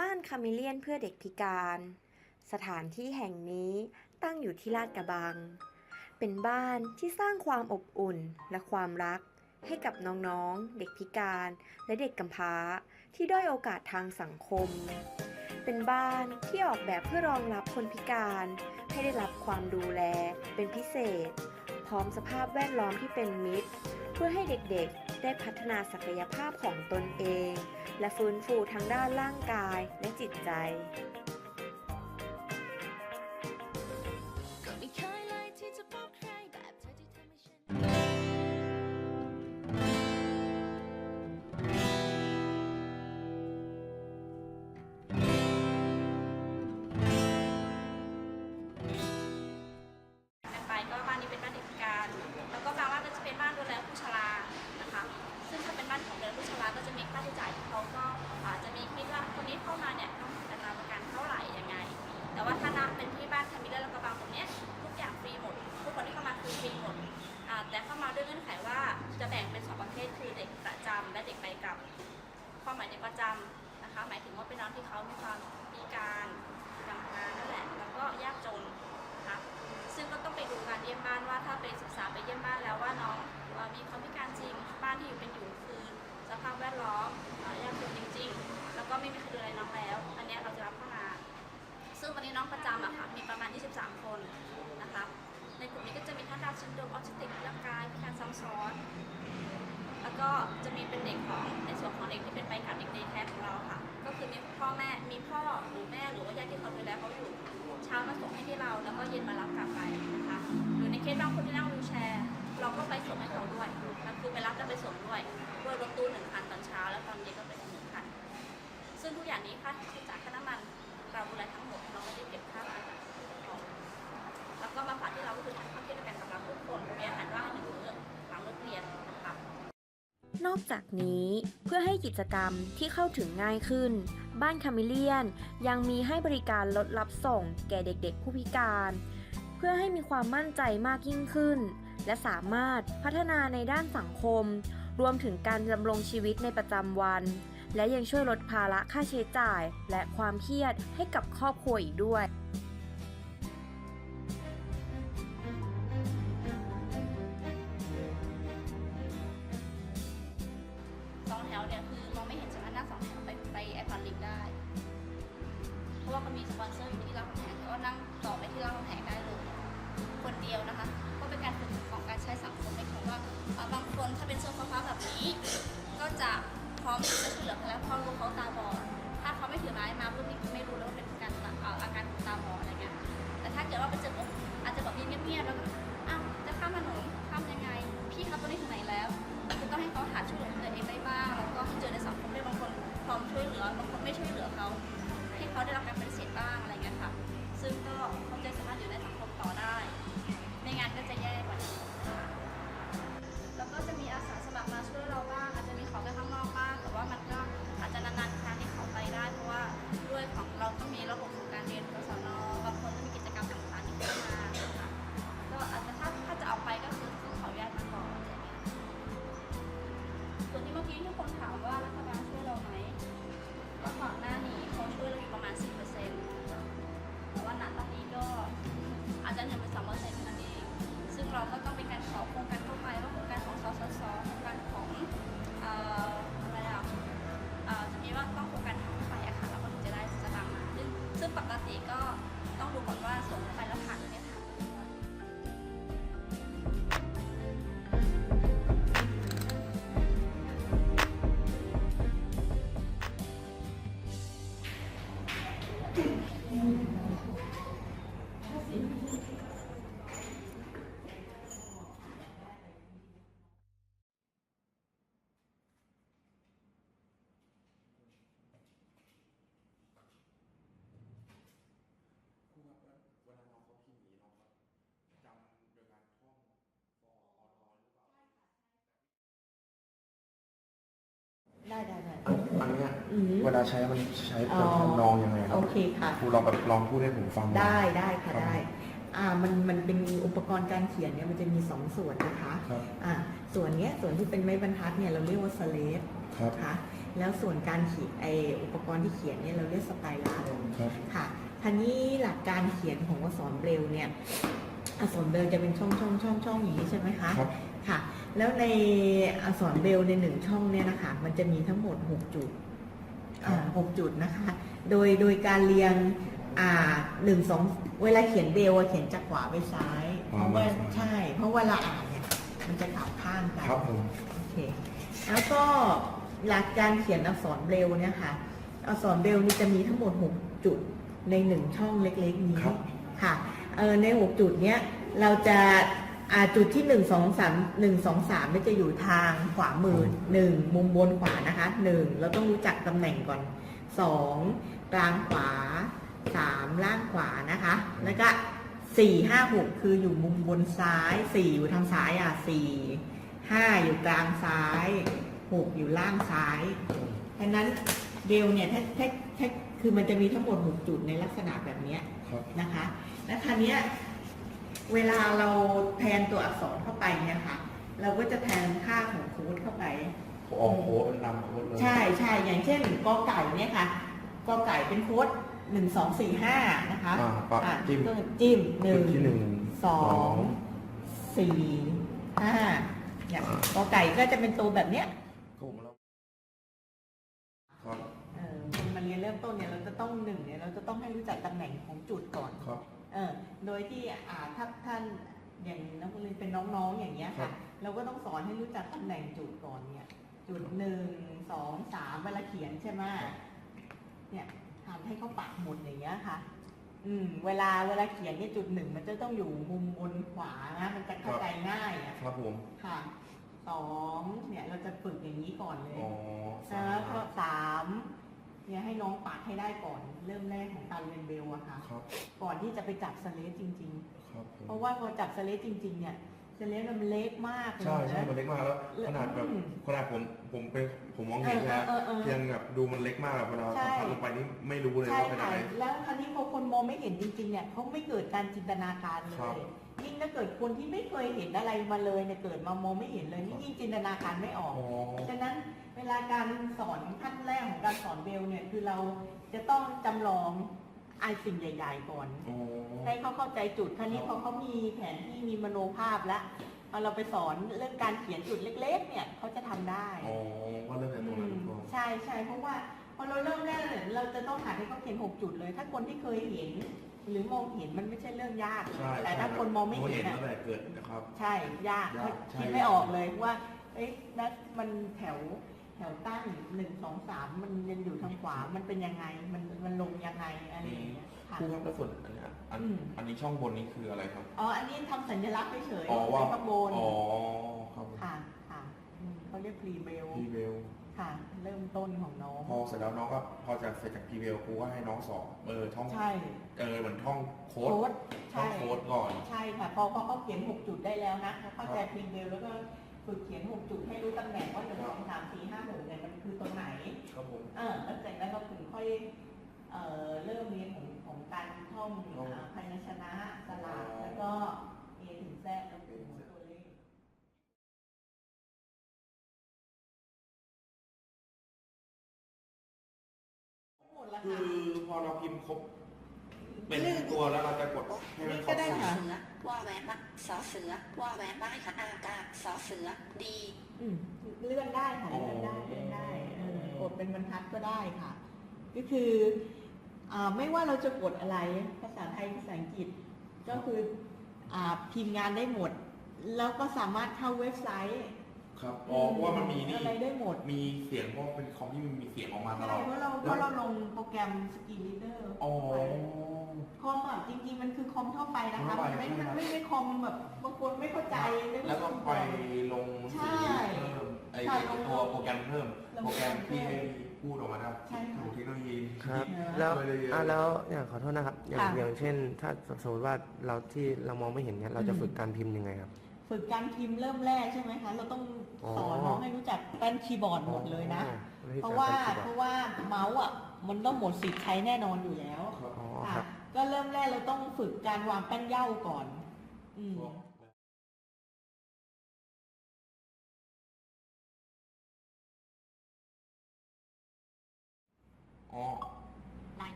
บ้านคาเมเลียนเพื่อเด็กพิการ สถานที่แห่งนี้ตั้งอยู่ที่ลาดกระบัง เป็นบ้านที่สร้างความอบอุ่นและความรักให้กับน้องๆ เด็กพิการและเด็กกำพร้าที่ด้อยโอกาสทางสังคม เป็นบ้านที่ออกแบบเพื่อรองรับคนพิการ ให้ได้รับความดูแลเป็นพิเศษ พร้อมสภาพแวดล้อมที่เป็นมิตร เพื่อให้เด็กๆ ได้พัฒนาศักยภาพของตนเอง และฟื้นฟูทั้งด้านร่างกายและจิตใจ คนนะคะ ในกลุ่มนี้ก็จะมีทั้งดาวชินโดมออทิสติกร่างกายพิการซ้ำซ้อน แล้วก็จะมีเป็นเด็กของในส่วนของเด็กที่เป็นไปกับเด็กในแท้ของเราค่ะ ก็คือมีพ่อแม่มีพ่อหรือแม่หรือว่าญาติที่เขาดูแลเขาอยู่เช้ามาส่งให้ที่เราแล้วก็เย็นมารับกลับไปนะคะหรือในเคสบางคนที่นั่งวิวแชร์ เราก็ไปส่งให้เขาด้วยก็คือไปรับแล้วไปส่งด้วยด้วยรถตู้หนึ่งคันตอนเช้าแล้วตอนเย็นก็เป็นหนึ่งคันซึ่งทุกอย่างนี้ค่าใช้จ่ายค่าน้ำมันเราดูแลทั้งหมดเราไม่ได้เก็บค่าอะไร ก็มาฝากที่เราก็คือทำความเชื่อกันสำหรับทุกคนแม้หันว่าหรือหลังเลิกเรียนนอกจากนี้เพื่อให้กิจกรรมที่เข้าถึงง่ายขึ้น บ้านคามิเลียน ยังมีให้บริการรถรับส่ง แก่เด็กๆผู้พิการ เพื่อให้มีความมั่นใจมากยิ่งขึ้น และสามารถพัฒนาในด้านสังคม รวมถึงการดำรงชีวิตในประจำวัน และยังช่วยลดภาระค่าใช้จ่าย และความเครียดให้กับครอบครัวอีกด้วย ไม่ช่วยเหลือเขาให้เขาได้รับการ เวลาใช้มันใช้เป็นทำนองยังไงครับโอเคค่ะ ครูลองแบบลองพูดให้ผมฟังได้ได้ค่ะได้อ่ามันมันเป็นอุปกรณ์การเขียนเนี่ยมันจะมีสองส่วนนะคะครับอ่าส่วนเนี้ยส่วนที่เป็นไม้บรรทัดเนี่ยเราเรียกว่าสเลตครับค่ะแล้วส่วนการเขียนไออุปกรณ์ที่เขียนเนี่ยเราเรียกสไตล์ลาครับค่ะท่านี้หลักการเขียนของอักษรเบรลเนี่ยอักษรเบลจะเป็นช่องช่องช่องช่องอย่างนี้ใช่ไหมคะครับค่ะ แล้วในอักษรเบลในหนึ่งช่องเนี่ยนะคะมันจะมีทั้งหมดหกจุด หกจุดนะคะ โดยโดยการเรียงอ่าหนึ่งสองเวลาเขียนเบรลอะเขียนจากขวาไปซ้าย เพอ๋อราะว่ามาซ้ายใช่ เพราะเวลาอ่านเนี่ยมันจะกลับข้างกันครับผมโอเคแล้วก็หลักการเขียนอักษรเบรลเนี่ยค่ะอักษรเบรลนี่จะมีทั้งหมด 6 จุดในหนึ่งช่องเล็กๆนี้ครับค่ะเออใน 6 จุดเนี้ยเราจะ อ่าจุดที่1 2 3 1 2 3ไม่จะอยู่ทางขวามือ1มุมบนขวานะคะ1เราต้องรู้จักตำแหน่งก่อน2กลางขวา3ล่างขวานะคะ แล้วก็4 5 6คืออยู่มุมบนซ้าย4อยู่ทางซ้ายอะ4 5อยู่กลางซ้าย6อยู่ล่างซ้ายดังนั้นเดลเนี่ยถ้าถ้าถ้าคือมันจะมีทั้งหมด6จุดในลักษณะแบบเนี้ยครับนะคะ และคราวเนี้ย เวลาเราแทนตัวอักษรเข้าไปเนี่ยค่ะ เราก็จะแทนค่าของโค้ดเข้าไปออกโค้ดเป็นนำโค้ดเลยใช่ใช่อย่างเช่นกอไก่เนี่ยค่ะกอไก่เป็นโค้ดหนึ่งสองสี่ห้านะคะอ่าปะอะจิ้มก็จิ้มหนึ่งจุดที่หนึ่งสองสี่ห้าเนี่ยกอไก่ก็จะเป็นตัวแบบเนี้ยก็ผมแล้วครับเออคนมาเรียนเริ่มต้นเนี่ยเราจะต้องหนึ่งเนี่ยเราจะต้องให้รู้จักตำแหน่งของจุดก่อนครับ เออโดยที่อ่าถ้าท่านอย่างนักเรียนเป็นน้องๆอย่างเงี้ยครัค่ะบเราก็ต้องสอนให้รู้จักตำแหน่งจุดก่อนเนี่ย จุดหนึ่งสองสามเวลาเขียนใช่ไหมเนี่ยทำให้เขาปักหมุดอย่างเงี้ยค่ะอืมเวลาเวลาเขียนเนี่ยจุดหนึ่งมันจะต้องอยู่มุมบนขวานะมันจะเข้าใจง่ายอะครับผมค่ะสองเนี่ยเราจะฝึกอย่างนี้ก่อนเลยอ๋อแล้วก็สาม เนี่ยให้น้องปักให้ได้ก่อน เริ่มแรกของการเรียนเบลอะค่ะครับก่อนที่จะไปจับสเลสจริง ครับผๆ มเพราะว่าพอจับสเลสจริง ๆ เนี่ยสเลสมันเล็กมากเลยใช่ใช่นะมันเล็กมากแล้วขนาดแบบอืม ขนาดผมผมเป็นผมมองเห็นแล้วเออเออเออยังแบบดูมันเล็กมากแบบเวลาใช่ สัมผัสลงไปนี่ไม่รู้เลยใช่ว่าเป็นค่ะอะไร แล้วคราวนี้พอคนมองไม่เห็นจริงๆเนี่ยเขาไม่เกิดการจินตนาการเลครับ ย ยิ่งถ้าเกิดคนที่ไม่เคยเห็นอะไรมาเลยเนี่ยเกิดมามองไม่เห็นเลยนี่ยิ่งจินตนาการไม่ออกอ๋อฉะนั้นเวลาการสอนขั้นแรกของการสอนเบลเนี่ยคือเราจะต้องจำลองไอ้สิ่งใหญ่ ๆ ก่อนอ๋อให้เขาเข้าใจจุดคราวนี้พอเขามีแผนที่มีมโนภาพแล้วพอเราไปสอนเรื่องการเขียนจุดเล็ก ๆ เนี่ยเขาจะทำได้อ๋อก็เริ่มจากตรงนั้นทุกคนใช่ใช่เพราะว่าพอเราเริ่มแรกเนี่ยเราจะต้องหาให้เขาเขียนหกจุดเลย ถ้าคนที่เคยเห็น หรือมองเห็นมันไม่ใช่เรื่องยาก ใช่แต่ถ้าคนมองไม่เห็นตั้อะงแต่เกิดนะครับ ใช่ยากยากใช่ คิดไม่ออกเลยว่าเอ๊ะนัดมันแถวแถวตั้งหนึ่งสองสามมันยังอยู่ทางขวามันเป็นยังไงมันมันลงยังไงอะไรอย่างเงี้ยค่ะ ครูครับแล้วส่วนอันเนี้ยอันอืม อันนี้ช่องบนนี้คืออะไรครับอ๋ออันนี้ทำสัญลักษณ์เฉยๆอ๋อว่าข้างบนอ๋อครับผมค่ะค่ะอืมเขาเรียกพรีเบลพีเบล ค่ะ เริ่มต้นของน้อง พอเสร็จแล้วน้องก็พอจากเสร็จจากพีเบลครูก็ให้น้องสอบเออท่องใช่ เออเหมือนท่องโค้ดโค้ดท่อใช่งโค้ดก่อน ใช่ค่ะพอพอเขาเขียน6จุดได้แล้วนะเขาเข้าใจพรีเบลแล้วก็ฝึกเขียน6จุดให้รู้ตำแหน่งว่าหนึ่งสองสามสี่ห้าหกเนี่ยมันคือตรงไหน ครับผม เออแล้วเสร็จแล้วก็ถึงค่อยเอ่อเริ่มเรียนของของการท่องอ่าพยัญชนะสระแล้วก็ A ถึง Z แล้ว คืค่ะอพอเราพิมพ์ครบ เป็นตัวแล้วเราจะกดให้มันครก็บได้สอค่ะ เสือว่าแหวนมัดสอเสือว่าแหวนได้ค่ะอากาศสอเสือดี อืมเลื่อนได้ค่ะเลื่อนได้เลื่อนได้เออกดเป็นบรรทัดก็ได้ค่ะ ก็คืออาไม่ว่าเราจะกดอะไรภาษาไทยภาษาอังกฤษ ก็คืออาพิมพ์งานได้หมด แล้วก็สามารถเข้าเว็บไซต์ ครับอ๋อเพราะว่ามันมีนี่อะไรได้หมด มีเสียงเพราะเป็นคอมที่มันมีเสียงออกมาตใช่ลอดเพราะเราเพราะเราลงโปรแกรมสกรีนรีเดอร์ อ๋อ คอมอะจริงๆมันคือคอมทั่วไปนะคะทั่วไปมันไม่ใช่มันครับไม่ได้คอมแบบบางคนไม่เข้าใจไม่รู้แล้วก็ไปลงใช่เพิ่มไอ้ใช่ลงตัวโปรแกรมเพิ่ม ลงโปรแกรมที่เพิ่ให้มพูดออกมาได้ใช่ค่ะ ถูกเทคโนโลยี ครับเออแล้วช่วยได้เยอะอะแล้วอย่างขอโทษนะครับ อย่างค่ะอย่างเช่น ถ้าสมมติว่าเราที่เรามองไม่เห็นเนี่ยเราจะอืม ฝึกการพิมพ์ยังไงครับ ฝึกการพิมพ์เริ่มแรกใช่ไหมคะเราต้องสอนน้องให้รู้จักแป้นคีย์บอร์ดหมดเลยนะ เพราะว่าเพราะว่าเมาส์อะมันต้องหมดสิทธิ์ใช้แน่นอนอยู่แล้วค่ะก็เริ่มแรกเราต้องฝึกการวางแป้นเย่าก่อนอื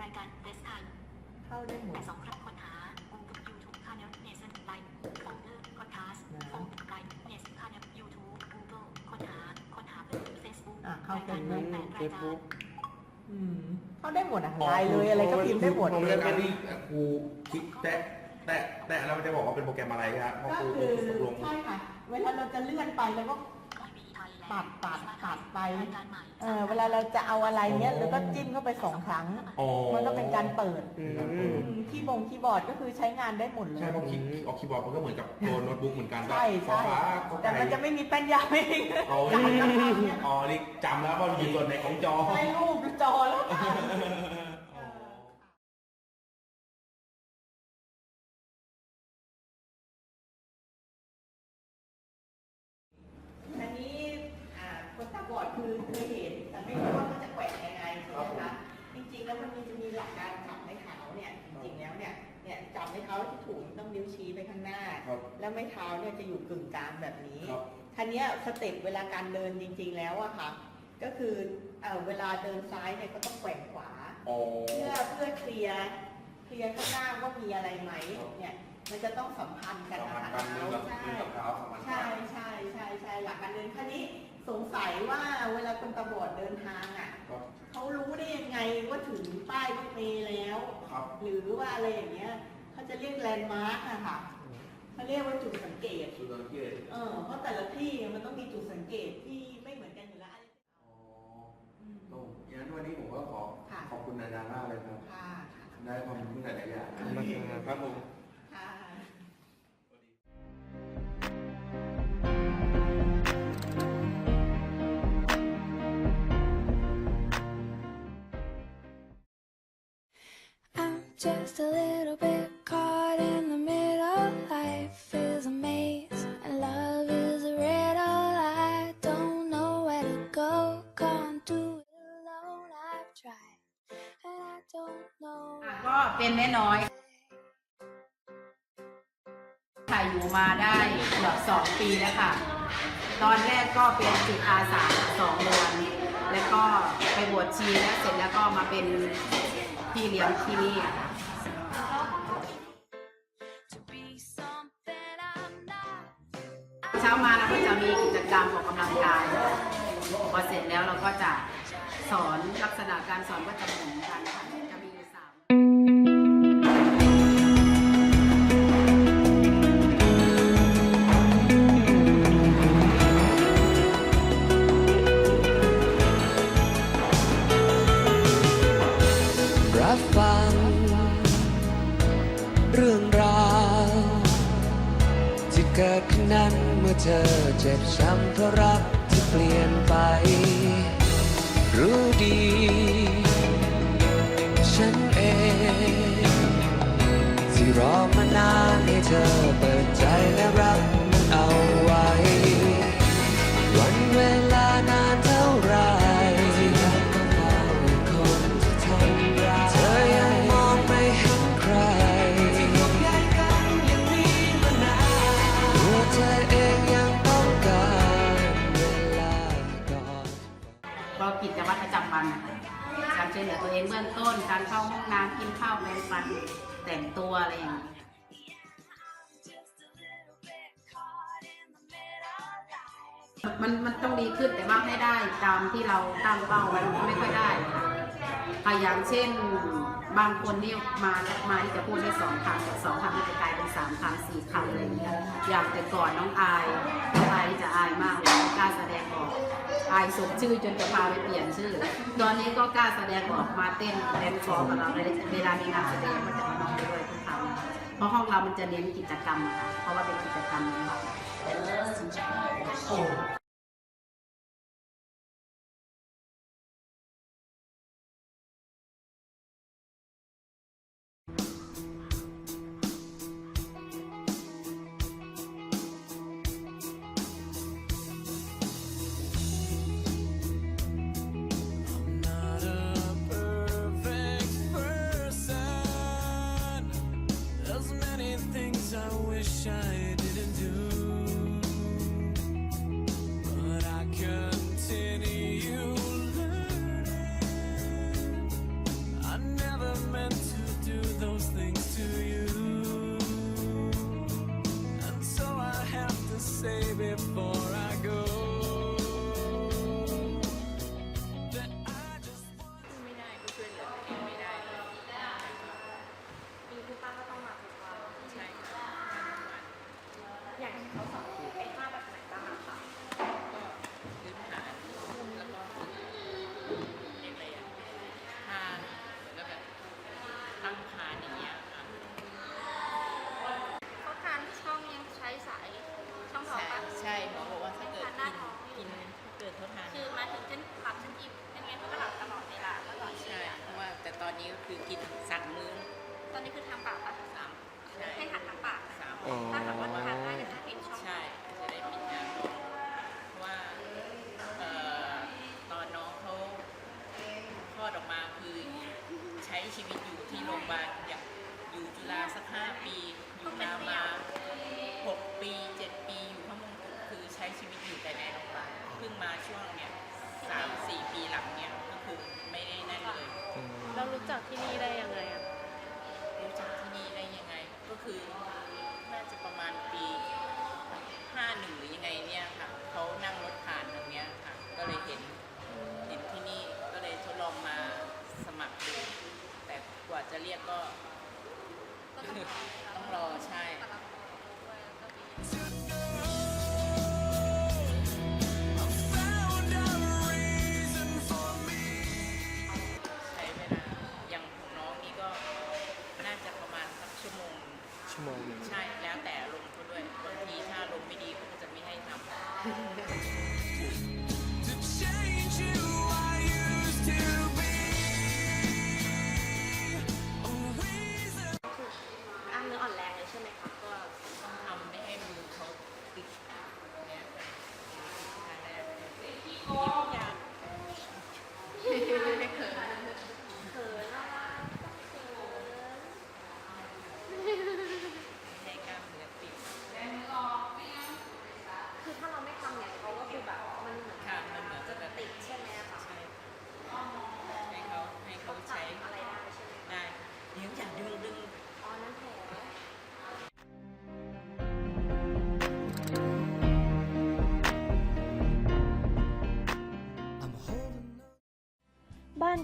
รายการเดสทันเข้าได้หมดสองครั้ง เข้ารายการ Facebook แปดรายเฟซการบุ๊กอืมเข้าได้หมดอะไลน์เลยอะไรก็พิมพ์ได้หมดโปรแกรมที่ครูคลิกแตะแตะแตะแล้วมันจะบอกว่าเป็นโปรแกรมอะไรครับพอก็ครูคือตกลง ใช่ค่ะ เวลาเราจะเลื่อนไปแล้วก็ ปัดปัดปัดไป เออเวลาเราจะเอาอะไรเนี้ยเราก็จิ้มเข้าไปสองครั้ง อ๋อมันก็เป็นการเปิดอืม อืมที่บงคีย์บอร์ดก็คือใช้งานได้หมดเลยใช่เพราะคลิกออกคีย์บอร์ดมันก็เหมือนกับตัวโน้ตบุ๊กเหมือนกันใช่ใช่ฟ้าเข้าไปแต่มันจะไม่มีแป้นยาเองอ๋อจำแล้วทำเนี่ยอ๋อนี่จำแล้วว่าอยู่ส่วนไหนของจอ ใช้รูปจอแล้วค่ะอันนี้อ่าคนตาบอดคือเคยเห็น แต่ไม่รู้ว่ามันจะแกว่งยังไงใช่ไหมคะจริงๆแล้วมันมีจะมีหลักการจับไม้เท้าเนี่ยจริงๆแล้วเนี่ยเนี่ยจับไม้เท้าที่ถูกต้องนิ้วชี้ไปข้างหน้า ครับแล้วไม้เท้าเนี่ยจะอยู่กึ่งกลางแบบนี้ครับคันนี้ยสเต็ปเวลาการเดินจริง ๆ แล้วอะค่ะ ก็คือเอ่อเวลาเดินซ้ายเนี่ยก็ต้องแกว่งขวา อ๋อ เพื่อเพื่อเคลียร์เคลียร์ข้างหน้าว่ามีอะไรไหมเนี่ยมันจะต้องสัมพันธ์กันสัมนะพันคะธ์กันมือกับใช่มือกับเท้าสัมพันธ์กัใช่น ใช่ใช่ใช่หลักการเดินคันนี้สงสัยว่าเวลาคนตาบอดเดินทางอะครับ เขารู้ได้ยังไงว่าถึงป้ายรถเมล์แล้ว ครับ หรือว่าอะไรอย่างเงี้ยเขาจะเรียกแลนด์มาร์กอะค่ะ เขาเรียกว่าจุดสังเกตสุดสังเกต เออ เพราะแต่ละที่มันต้องมีจุดสังเกตที่ไม่เหมือนกันอยู่แล้วอ๋อตรงงั้นวันนี้ผมก็ขอค่ะขอบคุณอาจารย์มากเลยครับค่ะได้ความรู้หลายๆอย่างขอบคุณมากครับครับผมค่ะ I'm just a little bit ม่น้อยค่ะอยู่มาได้เกือบสองปีแล้วค่ะ ตอนแรกก็เป็นจิตอาสาสองเดือน แล้วก็ไปบวชชีแล้วเสร็จแล้วก็มาเป็นพี่เลี้ยงที่นี่ค่ะเช้ามาเราก็จะมีกิจกรรมออกกำลังกายพอเสร็จแล้วเราก็จะสอนลักษณะการสอนก็จะเหมือนกันค่ะ เธอเจ็บช้ำเพราะรักที่เปลี่ยนไป รู้ดี ฉันเองที่รอมานานให้เธอเปิดใจและรับ แต่งตัวอะไรอย่างนี้มันมันต้องดีขึ้นแต่ว่าให้ได้ตามที่เราตั้งเป้าไว้มันไม่ค่อยได้พยายามเช่นบางคนนี่มามาที่จะพูดได้สองคำแต่สองคำนี่จะกลายเป็นสามคำสี่คำอะไรอย่างเงี้ยอย่างแต่ก่อนน้องอายน้องอายจะอายมากเลยไม่กล้าแสดง อายสมชื่อจนจะพาไปเปลี่ยนชื่อ ตอนนี้ก็กล้าแสดงออกมาเต้นแดนฟอร์กับเราในเวลามีงานแสดงก็จะมาน้องด้วยทุกครั้งเพราะห้องเรามันจะเน้นกิจกรรมค่ะเพราะว่าเป็นกิจกรรมแบบ before I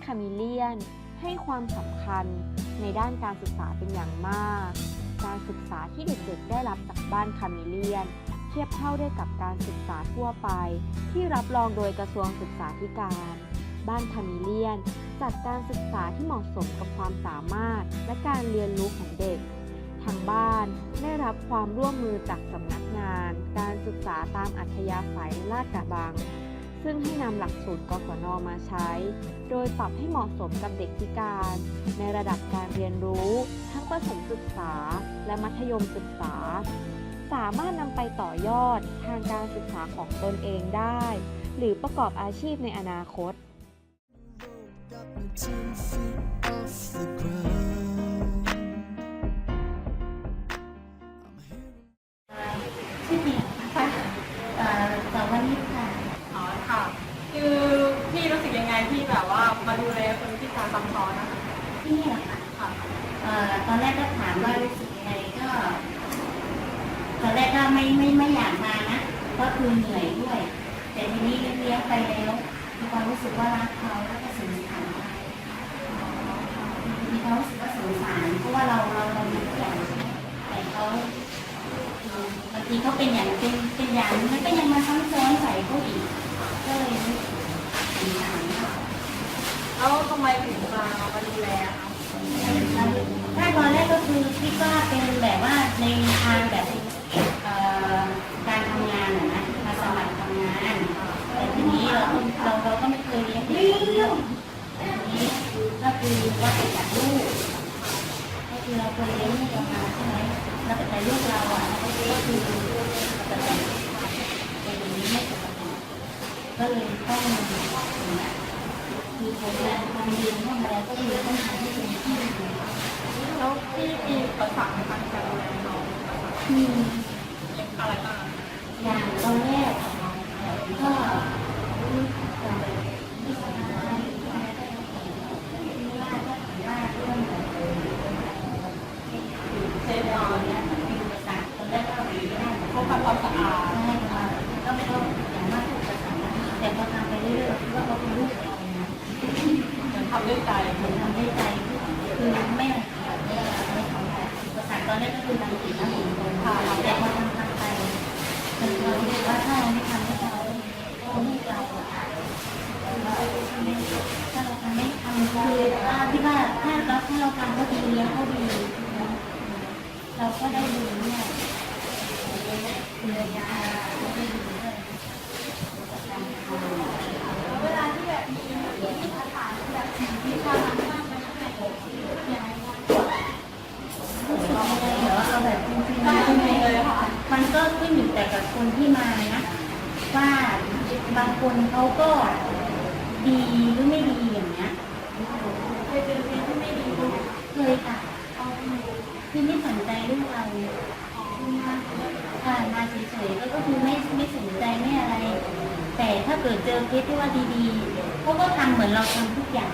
คามิเลียน ให้ความสำคัญในด้านการศึกษาเป็นอย่างมาก การศึกษาที่เด็กๆ ได้รับจากบ้านคามิเลียน เทียบเท่าได้กับการศึกษาทั่วไป ที่รับรองโดยกระทรวงศึกษาธิการ บ้านคามิเลียน จัดการศึกษาที่เหมาะสมกับความสามารถและการเรียนรู้ของเด็กทางบ้านได้รับความร่วมมือจากสำนักงาน การศึกษาตามอัธยาศัยลาดกระบัง ซึ่งให้นำหลักสูตรกศนมาใช้ โดยปรับให้เหมาะสมกับเด็กพิการ ในระดับการเรียนรู้ ทั้งประถมศึกษา และมัธยมศึกษา สามารถนำไปต่อยอดทางการศึกษาของตนเองได้ หรือประกอบอาชีพในอนาคต got me ten feet off the ground. ซ้ำซ้อนนะคะที่นี่แหละค่ะเอ่อตอนแรกก็ถามว่ารู้สึกยังไงก็ ตอนแรกก็ไม่ไม่ไม่อยากมานะก็คือเหนื่อยด้วย แต่ทีนี้เลี้ยงไปแล้วมีความรู้สึกว่ารักเขาแล้วก็สงสารมีความรู้สึกว่าสงสารเพราะว่าเราเราเรามีทุกอย่างแต่เขาบางทีเขาเป็นอย่างเป็นเป็นอย่างมันก็ยังมาซ้ำซ้อนใส่เขาอีกก็เลยรู้สึกสงสาร แล้วทำไมถึงมามาดูแลคะถ้าตอนแรกก็คือคิดว่าเป็นแบบว่าในทางแบบเอ่อการทำงานอะนะมาสมัครทำงาน แต่ทีนี้เราเราเราก็ไม่เคยเลี้ยงเด็กคนเดียวแต่ทีนี้ก็คือว่าไปจากลูกก็คือเราเคยเลี้ยงลูกเรามาใช่ไหมแล้วแต่ลูกเราอะก็คือปกติแต่อย่างนี้ไม่ปกติก็เลยต้องอย่างเงี้ย ผมเรียนทำเรียนเข้ามาแล้วก็คือต้องทำให้เป็นที่แล้วพี่มีประสานในการดูแลน้องอืมอะไรบ้างอย่างตอนแรกก็รู้จักที่สำคัญที่ว่าก็ถือาเรื่องเซฟเราเนี่ยมีอุปสรรคตอนแรกก็ไม่ได้ เขาทำความสะอาด ใช่ค่ะ ทำด้วยใจเหมือนทำด้วยใจคือไม่ไม่ไม่ทำแบบอุปสรรคตอนแรกก็คือรังเกียจนะผมแต่พอทำทำไปมันเราคิดว่าถ้าเราไม่ทำให้เขาเขาไม่เราถ้าเราทำไม่ทำคือที่ว่าถ้าเราถ้าเราทำก็ดีเลี้ยงก็ดีเราก็ได้ดีเนี่ยคุณยายาก็ได้ดีด้วย เวลาที่แบบมีมีสถานแบบมีความรักมากมันแบบยังไงบ้าง รู้สึกยังไงเหรอเอาแบบจริงๆนะมันก็ขึ้นอยู่แต่กับคนที่มานะว่าบางคน เขาก็ดีหรือไม่ดีอย่างเงี้ยเคยเป็นเรียนที่ไม่ดีไหมเคยค่ะคือไม่สนใจเรื่องเราค่ะมาเฉยๆก็ก็คือไม่ไม่สนใจไม่อะไร แต่ถ้าเกิดเจอเคสที่ว่าดีๆเขาก็ทำเหมือนเราทำทุกอย่าง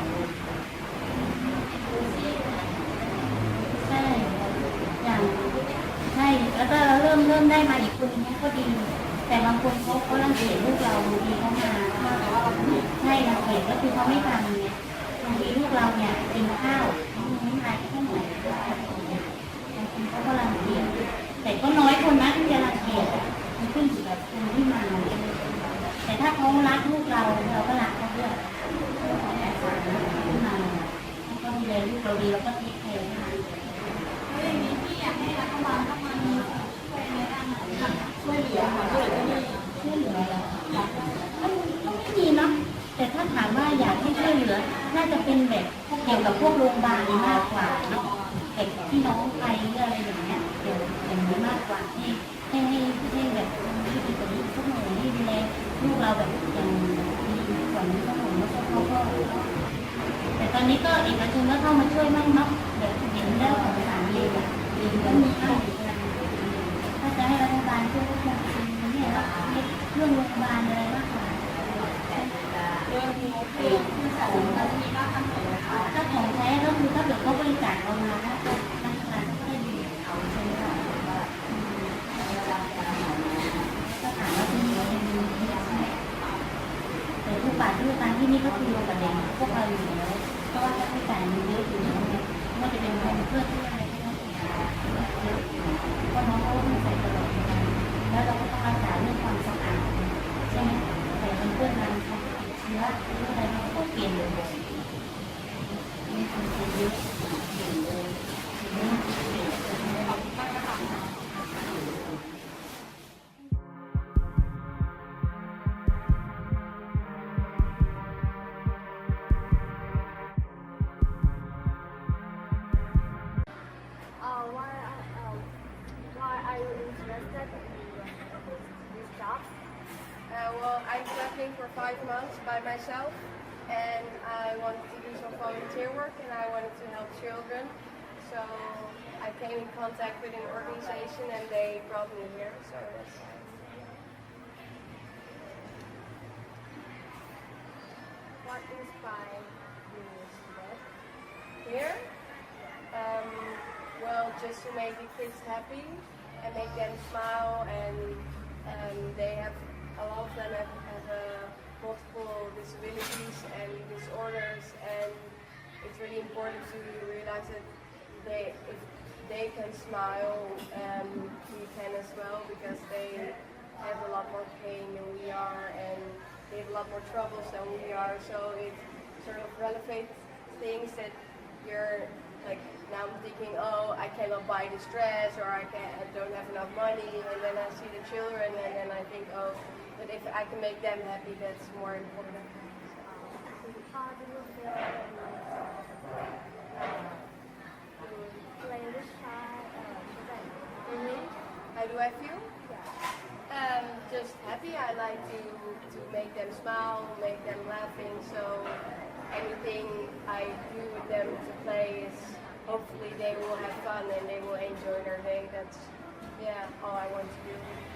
ใช่อย่างใช่แล้วก็เราเริ่มเริ่มได้มาอีกคนนึงเนี่ยก็ดี แต่บางคนเขาเขารังเกียจลูกเราบางทีเขามา ก็คือเขาไม่ทำเนี่ยบางทีลูกเราเนี่ยกินข้าวไม่ทานแค่ไหนบางคนเขาก็รังเกียจแต่ก็น้อยคนนะที่จะรังเกียจมันขึ้นอยู่กับคนที่มาแต่ถ้าเขารักลูกเราเราก็รักเขาด้วยเขาแอบฝันขึ้นมาเขาก็ดูแลลูกเราดีแล้วก็ทีแคร์แล้วอย่างนี้พี่อยากให้รัฐบาลเข้ามาช่วยในด้านไหนช่วยเหลือค่ะช่วยเหลือที่นี่ช่วยเหลือเรอมันก็ไม่มีเนาะ แต่ถ้าถามว่าอยากให้ช่วยเหลือ น่าจะเป็นแบบเกี่ยวกับพวกโรงพยาบาลมากกว่าเนาะเด็กที่น้องไปหรืออะไรอย่างเงี้ยเดี๋ยวอย่างนี้มากกว่าให้ให้ให้ให้แบบที่ดีกว่านี้สักหน่อยให้ดูแลลูกเราแบบอย่างดีกว่านี้กหน่อยแล้วก็เขาก็แต่ตอนนี้ก็เอกชนก็เข้ามาช่วยมั่งเนาะเดี๋ยวเห็นได้ของสารเองอะดีก็มีบ้างถ้าจะให้รัฐบาลช่วยก็คงเป็นเนี่ยเรื่องโรงพยาบาลอะไรมากกว่า แท้ก็คือถ้าเกิดเขาบริจาคเรามาก็รัฐบาลก็ได้ดีเอาใช่ไหมคะก็ถามว่าที่นี่ยังมีแต่ทุกบาททุกสตางค์ที่นี่ก็คือรวมกับเด็กพวกเราอยู่แล้วเพราะว่าค่าใช้จ่ายมันเยอะอยู่แล้วเนี่ยไม่ว่าจะเป็นเงินเพื่อที่อะไรก็ต้องเสียเยอะเพราะน้องเขาบริการตลอดไปแล้วเราก็ต้องรักษาเรื่องความสะอาดใช่ไหมใส่เป็นเพื่อนกัน เขาติดเชื้อห contact with an organization, and they brought me here. So that's. What inspired you? Here, um, well, just to make the kids happy and make them smile, and um, they have a lot of them have, have uh, multiple disabilities and disorders, and it's really important to realize that they, if they can smile, and we can as well because they have a lot more pain than we are, and they have a lot more troubles than we are. So it sort of relevant things that you're like now I'm thinking, oh, I cannot buy this dress or I can I don't have enough money, and then I see the children, and then I think, oh, but if I can make them happy, that's more important. How do you feel playing this child today? hmm How do I feel? Um, just happy. I like to to make them smile, make them laughing. So anything I do with them to play is hopefully they will have fun and they will enjoy their day. That's yeah, all I want to do.